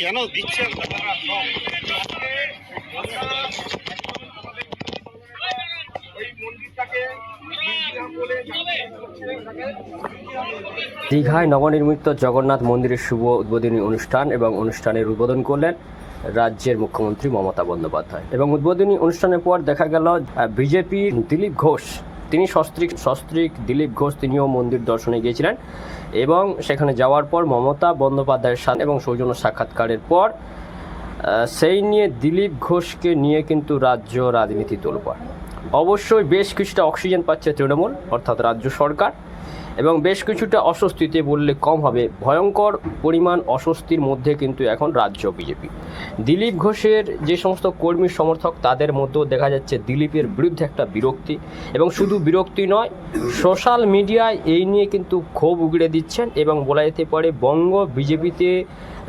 কেন দিচ্ছেন দীঘায় নবনির্মিত জগন্নাথ মন্দিরের শুভ উদ্বোধনী অনুষ্ঠান এবং অনুষ্ঠানের উদ্বোধন করলেন রাজ্যের মুখ্যমন্ত্রী মমতা বন্দ্যোপাধ্যায়। এবং উদ্বোধনী অনুষ্ঠানের পর দেখা গেল বিজেপি দিলীপ ঘোষ। তিনি সস্ত্রীক সস্ত্রীক দিলীপ ঘোষ তিনিও মন্দির দর্শনে গিয়েছিলেন এবং সেখানে যাওয়ার পর মমতা বন্দ্যোপাধ্যায়ের সাথে এবং সৌজন্য সাক্ষাৎকারের পর সেই নিয়ে দিলীপ ঘোষকে নিয়ে কিন্তু রাজ্য রাজনীতি তোলপাড়। অবশ্যই বেশ কিছুটা অক্সিজেন পাচ্ছে তৃণমূল, অর্থাৎ রাজ্য সরকার। এবং বেশ কিছুটা অস্বস্তিতে বললে কম হবে। ভয়ঙ্কর পরিমাণ অস্বস্তির মধ্যে কিন্তু এখন রাজ্য বিজেপি। দিলীপ ঘোষের যে সমস্ত কর্মী সমর্থক, তাদের মধ্যেও দেখা যাচ্ছে দিলীপের বিরুদ্ধে একটা বিরক্তি। এবং শুধু বিরক্তি নয়, সোশ্যাল মিডিয়ায় এই নিয়ে কিন্তু ক্ষোভ উগড়ে দিচ্ছেন এবং বলা যেতে পারে বঙ্গ বিজেপিতে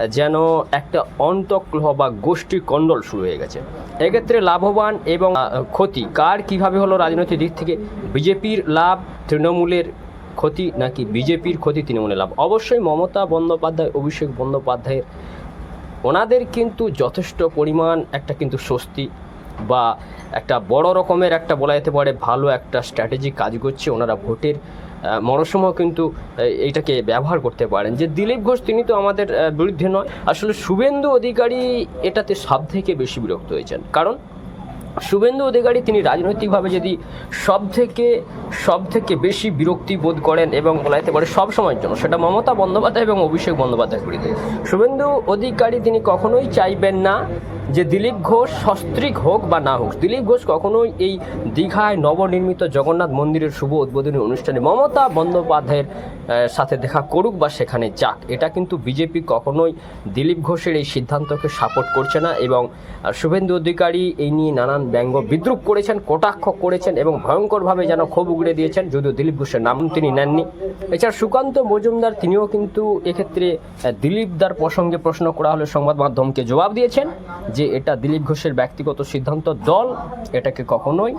যেন একটা অন্তঃকলহ বা গোষ্ঠী কণ্ডল শুরু হয়ে গেছে। এক্ষেত্রে লাভবান এবং ক্ষতি। কার কীভাবে হলো রাজনৈতিক দিক থেকে? বিজেপির লাভ তৃণমূলের ক্ষতি নাকি বিজেপির ক্ষতি তৃণমূলের লাভ? অবশ্যই মমতা বন্দ্যোপাধ্যায় অভিষেক বন্দ্যোপাধ্যায়ের। ওনাদের কিন্তু যথেষ্ট পরিমাণ একটা কিন্তু স্বস্তি বা একটা বড় রকমের একটা বলা যেতে পারে ভালো একটা স্ট্র্যাটেজি কাজ করছে ওনারা ভোটের আহ, কিন্তু এইটাকে ব্যবহার করতে পারেন। যে দিলীপ ঘোষ তিনি তো আমাদের বিরুদ্ধে নয়। আসলে শুভেন্দু অধিকারী এটাতে সব থেকে বেশি বিরক্ত হয়েছেন। কারণ শুভেন্দু অধিকারী তিনি রাজনৈতিকভাবে যদি সব থেকে সব থেকে বেশি বিরক্তি বোধ করেন এবং বলা যেতে পারে সব সময়ের জন্য, সেটা মমতা বন্দ্যোপাধ্যায় এবং অভিষেক বন্দ্যোপাধ্যায়ের বিরুদ্ধে শুভেন্দু অধিকারী তিনি কখনোই চাইবেন না যে দিলীপ ঘোষ সস্ত্রীক হোক বা না হোক, দিলীপ ঘোষ কখনোই এই দীঘায় নবনির্মিত জগন্নাথ মন্দিরের শুভ উদ্বোধনী অনুষ্ঠানে মমতা বন্দ্যোপাধ্যায়ের সাথে দেখা করুক বা সেখানে যাক, এটা কিন্তু বিজেপি কখনোই দিলীপ ঘোষের এই সিদ্ধান্তকে সাপোর্ট করছে না এবং শুভেন্দু অধিকারী এই নিয়ে নানান ব্যঙ্গ বিদ্রুপ করেছেন, কটাক্ষ করেছেন এবং ভয়ঙ্করভাবে যেন ক্ষোভ উগড়ে দিয়েছেন, যদিও দিলীপ ঘোষের নাম তিনি নেননি। এছাড়া সুকান্ত মজুমদার তিনিও কিন্তু এক্ষেত্রে দিলীপদার প্রসঙ্গে প্রশ্ন করা হলে সংবাদ মাধ্যমকে জবাব দিয়েছেন। যে এটা দিলীপ ঘোষের ব্যক্তিগত সিদ্ধান্ত, দল এটাকে কখনোই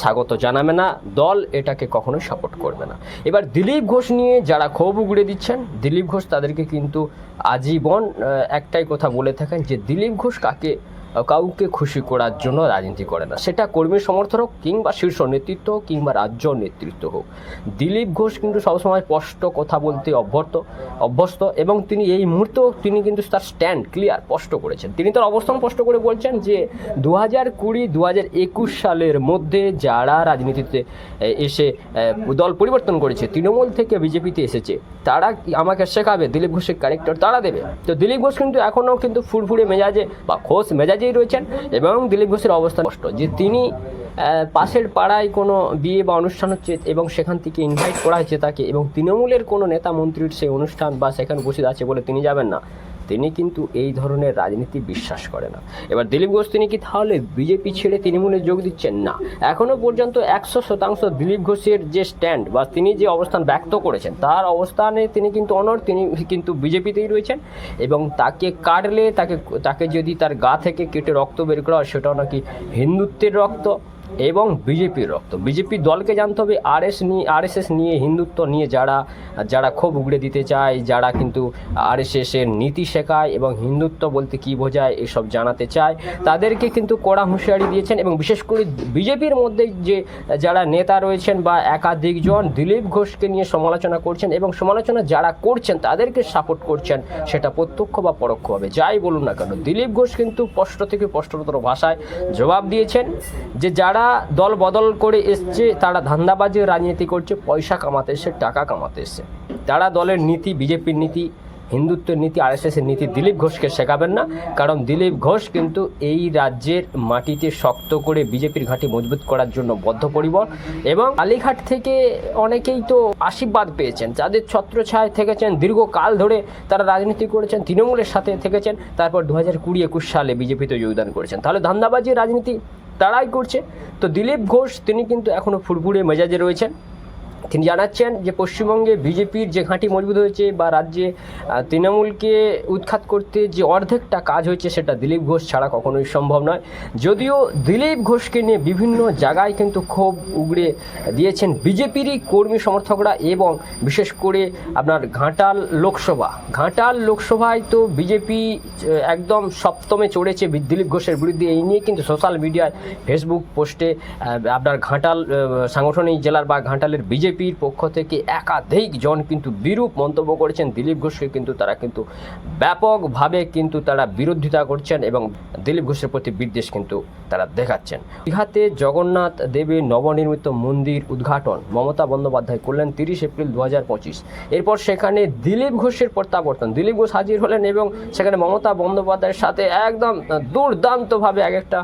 স্বাগত জানাবে না, দল এটাকে কখনোই সাপোর্ট করবে না। এবার দিলীপ ঘোষ নিয়ে যারা ক্ষোভ উগড়ে দিচ্ছেন, দিলীপ ঘোষ তাদেরকে কিন্তু আজীবন একটাই কথা বলে থাকেন যে দিলীপ ঘোষ কাকে কাউকে খুশি করার জন্য রাজনীতি করে না। সেটা কর্মী সমর্থক কিংবা শীর্ষ নেতৃত্ব কিংবা রাজ্য নেতৃত্ব হোক। দিলীপ ঘোষ কিন্তু সবসময় স্পষ্ট কথা বলতে অভ্যর্ত অভ্যস্ত এবং তিনি এই মুহূর্তেও তিনি কিন্তু তার স্ট্যান্ড ক্লিয়ার স্পষ্ট করেছেন। তিনি তার অবস্থান স্পষ্ট করে বলছেন যে দু হাজার কুড়ি দু হাজার একুশ সালের মধ্যে যারা রাজনীতিতে এসে দল পরিবর্তন করেছে, তৃণমূল থেকে বিজেপিতে এসেছে, তারা আমাকে শেখাবে? দিলীপ ঘোষের ক্যারেক্টার তারা দেবে? তো দিলীপ ঘোষ কিন্তু এখনও কিন্তু ফুরফুরে মেজাজে বা খোশ মেজাজেই রয়েছেন এবং দিলীপ ঘোষের অবস্থান কষ্ট যে তিনি পাশের পাড়ায় কোনো বিয়ে বা অনুষ্ঠান হচ্ছে এবং সেখান থেকে ইনভাইট করা হয়েছে তাকে এবং তৃণমূলের কোনো নেতা মন্ত্রীর সেই অনুষ্ঠান বা সেখানে উপস্থিত আছে বলে তিনি যাবেন না। তিনি কিন্তু এই ধরনের রাজনীতি বিশ্বাস করে না। এবার দিলীপ ঘোষ তিনি কি তাহলে বিজেপি ছেড়ে তৃণমূলে যোগ দিচ্ছেন? না। এখনও পর্যন্ত একশো শতাংশ দিলীপ ঘোষের যে স্ট্যান্ড বা তিনি যে অবস্থান ব্যক্ত করেছেন, তার অবস্থানে তিনি কিন্তু অনর তিনি কিন্তু বিজেপিতেই রয়েছেন এবং তাকে কাটলে তাকে তাকে যদি তার গা থেকে কেটে রক্ত বের করা হয়, সেটাও নাকি হিন্দুত্বের রক্ত। এবং বিজেপির রক্ত। বিজেপি দলকে জানতে হবে, আরএস নিয়ে আরএসএস নিয়ে হিন্দুত্ব নিয়ে যারা যারা ক্ষোভ উগড়ে দিতে চায়, যারা কিন্তু আরএসএস এর নীতি শেখায় এবং হিন্দুত্ব বলতে কী বোঝায় এসব জানাতে চায়, তাদেরকে কিন্তু কড়া হুঁশিয়ারি দিয়েছেন এবং বিশেষ করে বিজেপির মধ্যে যে যারা নেতা রয়েছেন বা একাধিকজন দিলীপ ঘোষকে নিয়ে সমালোচনা করছেন এবং সমালোচনা যারা করছেন, তাদেরকে সাপোর্ট করছেন, সেটা প্রত্যক্ষ বা পরোক্ষভাবে। যাই বলুন না কেন, দিলীপ ঘোষ কিন্তু স্পষ্ট থেকে স্পষ্টতর ভাষায় জবাব দিয়েছেন যে যারা দল বদল করে এসছে, তারা ধান্দাবাজি রাজনীতি করছে, পয়সা কামাতে এসছে, টাকা কামাতে এসছে। তারা দলের নীতি, বিজেপির নীতি, হিন্দুত্বের নীতি, আরএসএসের নীতি দিলীপ ঘোষকে শেখাবেন না, কারণ দিলীপ ঘোষ কিন্তু এই রাজ্যের মাটিতে শক্ত করে বিজেপির ঘাঁটি মজবুত করার জন্য বদ্ধপরিবর এবং আলিঘাট থেকে অনেকেই তো আশীর্বাদ পেয়েছেন, যাদের ছত্রছায় থেকেছেন, দীর্ঘকাল ধরে তারা রাজনীতি করেছেন, তৃণমূলের সাথে থেকেছেন, তারপর দু হাজার কুড়ি একুশ সালে বিজেপিতে যোগদান করেছেন। তাহলে ধান্দাবাজি রাজনীতি তারাই করছে। তো দিলীপ ঘোষ তিনি কিন্তু এখনও ফুরফুরে মেজাজে রয়েছেন। তিনি জানাচ্ছেন যে পশ্চিমবঙ্গে বিজেপির যে ঘাঁটি মজবুত হয়েছে বা রাজ্যে তৃণমূলকে উৎখাত করতে যে অর্ধেকটা কাজ হয়েছে সেটা দিলীপ ঘোষ ছাড়া কখনোই সম্ভব নয়। যদিও দিলীপ ঘোষকে নিয়ে বিভিন্ন জায়গায় কিন্তু ক্ষোভ উগড়ে দিয়েছেন বিজেপিরই কর্মী সমর্থকরা এবং বিশেষ করে আপনার ঘাটাল লোকসভা। ঘাটাল লোকসভায় তো বিজেপি একদম সপ্তমে চড়েছে দিলীপ ঘোষের বিরুদ্ধে। এই নিয়ে কিন্তু সোশ্যাল মিডিয়ায় ফেসবুক পোস্টে আপনার ঘাটাল সাংগঠনিক জেলার বা ঘাটালের বিজেপির পক্ষ থেকে একাধিক জন কিন্তু বিরূপ মন্তব্য করেছেন। দিলীপ ঘোষকে কিন্তু তারা কিন্তু ব্যাপকভাবে কিন্তু তারা বিরোধিতা করছেন এবং দিলীপ ঘোষের প্রতি বিদ্বেষ কিন্তু তারা দেখাচ্ছেন। দীঘাতে জগন্নাথ দেবের নবনির্মিত মন্দির উদ্ঘাটন মমতা বন্দ্যোপাধ্যায় করলেন তিরিশ এপ্রিল দু হাজার পঁচিশ। এরপর সেখানে দিলীপ ঘোষের প্রত্যাবর্তন। দিলীপ ঘোষ হাজির হলেন এবং সেখানে মমতা বন্দ্যোপাধ্যায়ের সাথে একদম দুর্দান্তভাবে এক একটা,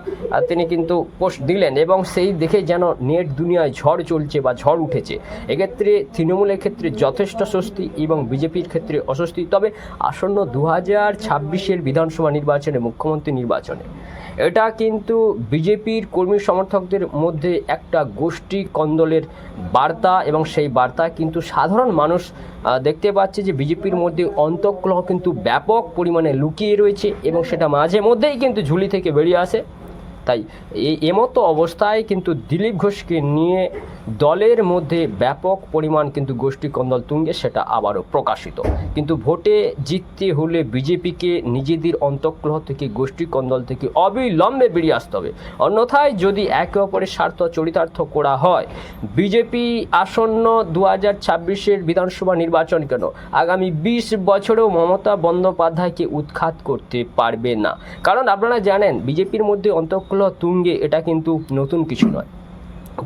তিনি কিন্তু পোস্ট দিলেন এবং সেই দেখে যেন নেট দুনিয়ায় ঝড় চলছে বা ঝড় উঠেছে। এক্ষেত্রে তৃণমূলের ক্ষেত্রে যথেষ্ট স্বস্তি এবং বিজেপির ক্ষেত্রে অস্বস্তি। তবে আসন্ন দু হাজার ছাব্বিশের বিধানসভা নির্বাচনে, মুখ্যমন্ত্রী নির্বাচনে, এটা কিন্তু বিজেপির কর্মী সমর্থকদের মধ্যে একটা গোষ্ঠী কন্দলের বার্তা এবং সেই বার্তা কিন্তু সাধারণ মানুষ দেখতে পাচ্ছে যে বিজেপির মধ্যে অন্তঃকলহ কিন্তু ব্যাপক পরিমাণে লুকিয়ে রয়েছে এবং সেটা মাঝে মধ্যেই কিন্তু ঝুলি থেকে বেরিয়ে আসে। তাই এমতো অবস্থায় কিন্তু দিলীপ ঘোষকে নিয়ে দলের মধ্যে ব্যাপক পরিমাণ কিন্তু গোষ্ঠী কন্দল তুঙ্গে সেটা আবারও প্রকাশিত। কিন্তু ভোটে জিততে হলে বিজেপিকে নিজেদের অন্তঃকলহ থেকে, গোষ্ঠী কন্দল থেকে অবিলম্বে বেরিয়ে আসতে হবে। অন্যথায় যদি একে অপরের স্বার্থ চরিতার্থ করা হয়, বিজেপি আসন্ন দু হাজার ছাব্বিশের বিধানসভা নির্বাচন কেন? আগামী বিশ বছরেও মমতা বন্দ্যোপাধ্যায়কে উৎখাত করতে পারবে না। কারণ আপনারা জানেন, বিজেপির মধ্যে অন্তঃকলহ তুঙ্গে এটা কিন্তু নতুন কিছু নয়।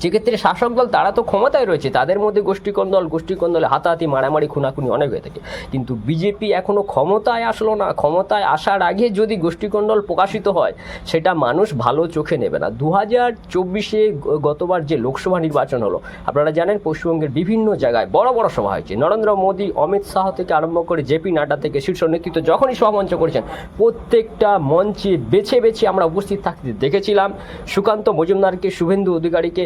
যেক্ষেত্রে শাসক দল, তারা তো ক্ষমতায় রয়েছে, তাদের মধ্যে গোষ্ঠীকন্দল গোষ্ঠীকন্দলে হাতাহাতি, মারামারি, খুনাখুনি অনেক হয়ে থাকে। কিন্তু বিজেপি এখনও ক্ষমতায় আসলো না। ক্ষমতায় আসার আগে যদি গোষ্ঠীকন্দল প্রকাশিত হয়, সেটা মানুষ ভালো চোখে নেবে না। দু হাজার চব্বিশে গতবার যে লোকসভা নির্বাচন হলো, আপনারা জানেন পশ্চিমবঙ্গের বিভিন্ন জায়গায় বড় বড় সভা হয়েছে। নরেন্দ্র মোদী, অমিত শাহ থেকে আরম্ভ করে জেপি নাড্ডা থেকে শীর্ষ নেতৃত্ব যখনই সভামঞ্চ করেছেন, প্রত্যেকটা মঞ্চে বেছে বেছে আমরা উপস্থিত থাকতে দেখেছিলাম। সুকান্ত মজুমদারকে, শুভেন্দু অধিকারীকে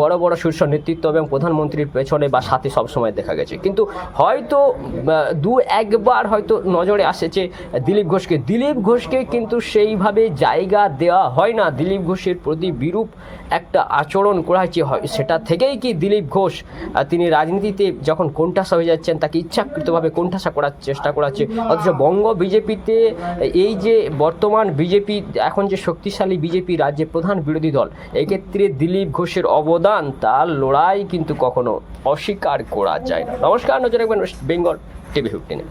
বড় বড় শীর্ষ নেতৃত্ব এবং প্রধানমন্ত্রীর পেছনে বা সাথে সবসময় দেখা গেছে। কিন্তু হয়তো দু একবার হয়তো নজরে আসেছে দিলীপ ঘোষকে। দিলীপ ঘোষকে কিন্তু সেইভাবে জায়গা দেওয়া হয় না। দিলীপ ঘোষের প্রতি বিরূপ একটা আচরণ করা হয়েছে। হয়, সেটা থেকেই কি দিলীপ ঘোষ তিনি রাজনীতিতে যখন কোণঠাসা হয়ে যাচ্ছেন, তাকে ইচ্ছাকৃতভাবে কোণঠাসা করার চেষ্টা করাচ্ছে। অথচ বঙ্গ বিজেপিতে এই যে বর্তমান বিজেপি, এখন যে শক্তিশালী বিজেপি রাজ্যে প্রধান বিরোধী দল, এক্ষেত্রে দিলীপ ঘোষের অবদান, তার লড়াই কিন্তু কখনো অস্বীকার করা যায় না। নমস্কার, নজর রাখবেন বেঙ্গল টিভি ফিফটিনে